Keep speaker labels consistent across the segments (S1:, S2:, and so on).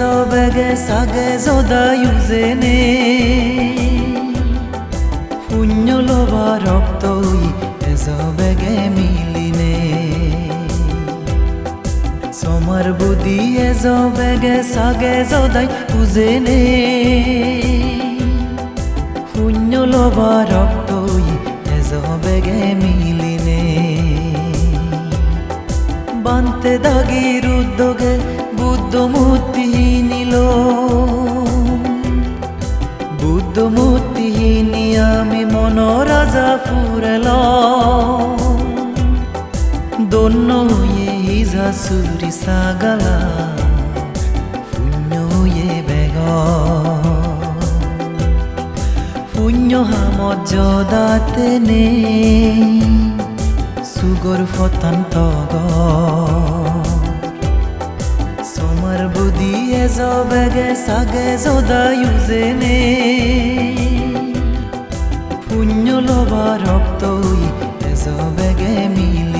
S1: বুদ্ধি এজবেগে সাগে জদা ইউজেনে শূন্য লবা রক্তই এজবেগে মিলিনে সমার বুদ্ধি এজবেগে সাগে জদাই উজেনে শূন্য লবা রক্তই এজবেগে মিলিনে বান্তে দাগির উদ্যোগে বুদ্ধ মূর্তি নিল। বুদ্ধ মূর্তি আমি মন রাজা ফুরেল। দন্য হয়ে হিজা সুরি সাগালা শূন্য হয়ে বেগ। শূন্য হামত যদাতে নেই সুগর ফতান্ত সমার বুদ্ধি এজবেগে সাগে জদা পুণ্য লবা রক্তই এজবেগে মিলিনে বুঝিউয়ে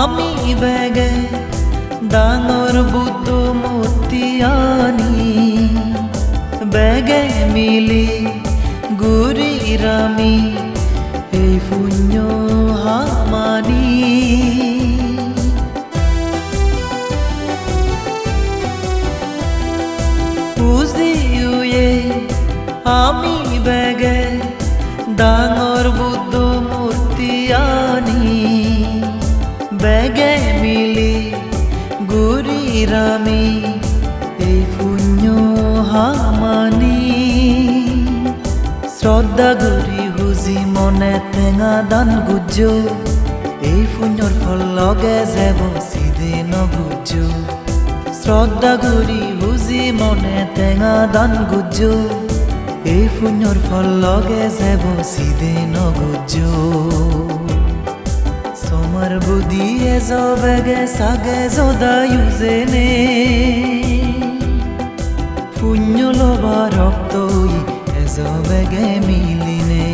S1: আমি বেগে ডাঙর বুদ্ধ মূর্তি আনি বেগে মিলি গুরিরামি এই পুণ্য হামানি। বুঝিউয়ে আমি বেগে ডাঙর বুদ্ধ গুরি হুজি মনে টেঙা দান গুজ এই পুণ্যর ফল লগে সিধে নগুজ শ্রদ্ধা গুরি হুজি মনে টেঙা দান গুজ এই পুণ্যর ফল লগে যাব সিধে নগুজ সমার বুদ্ধি এজবেগে সাগে জদা ইউজেনে। পুণ্য লবা রক্তই এজবেগে মিলিনে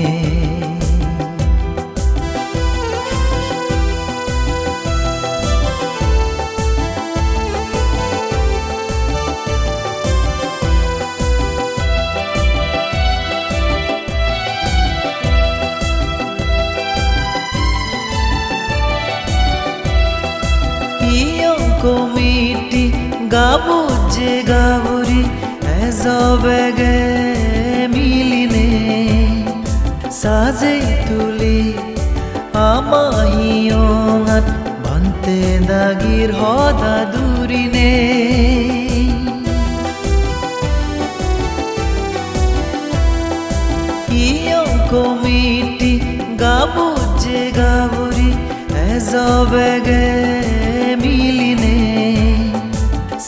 S1: কমিটি গাবু যে গাবুরি এজবেগে মিলিনে সাজে তুলি আমাহিয়ঙাত বান্তে দাগির হদা দূরিনে ইয়ং কমিটি গাবু যে গাবুরি এজবেগে মিলিনে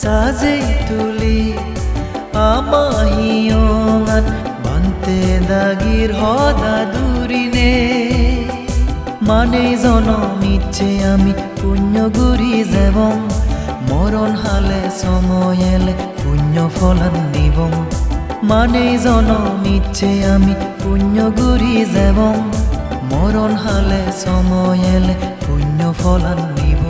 S1: সাজে তুলি আমাহিয়ঙাত দাগির হদা দূরিনে। মানে জনম ইচ্ছে আমি পুণ্য গুরি যাবং। মরণ হালে সময় এলে পুণ্য ফলান নিবং। মানে জনম ইচ্ছে আমি পুণ্য গুরি যাবং। মরণ হালে সময় এলে পুণ্য ফলান নিব।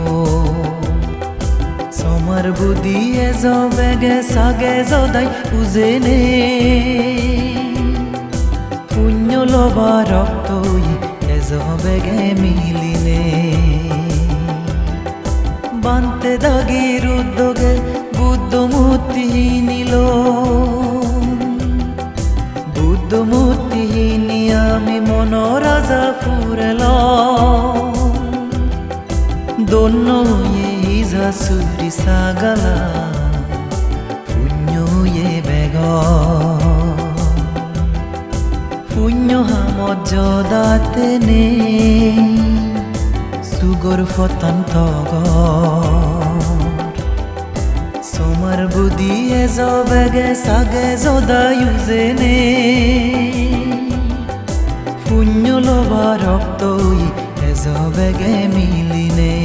S1: সমার বুদ্ধি এজবেগে সাগে জদাই উজেনে। লবা রক্তই এজবেগে মিলিনে বান্তে দাগির উদ্যোগে বুদ্ধ মূর্তি নিল। বুদ্ধ মূর্তি নিয়ে আমি মন রাজা ফুরেল দন্য ইজা সুরি সাগালা পুণ্য এ যদাতে নে সুগর বুদি সমার বুদ্ধি এজবেগে সাগে জদা ইউজেনে পুণ্য লবা রক্তই এজবেগে মিলিনে।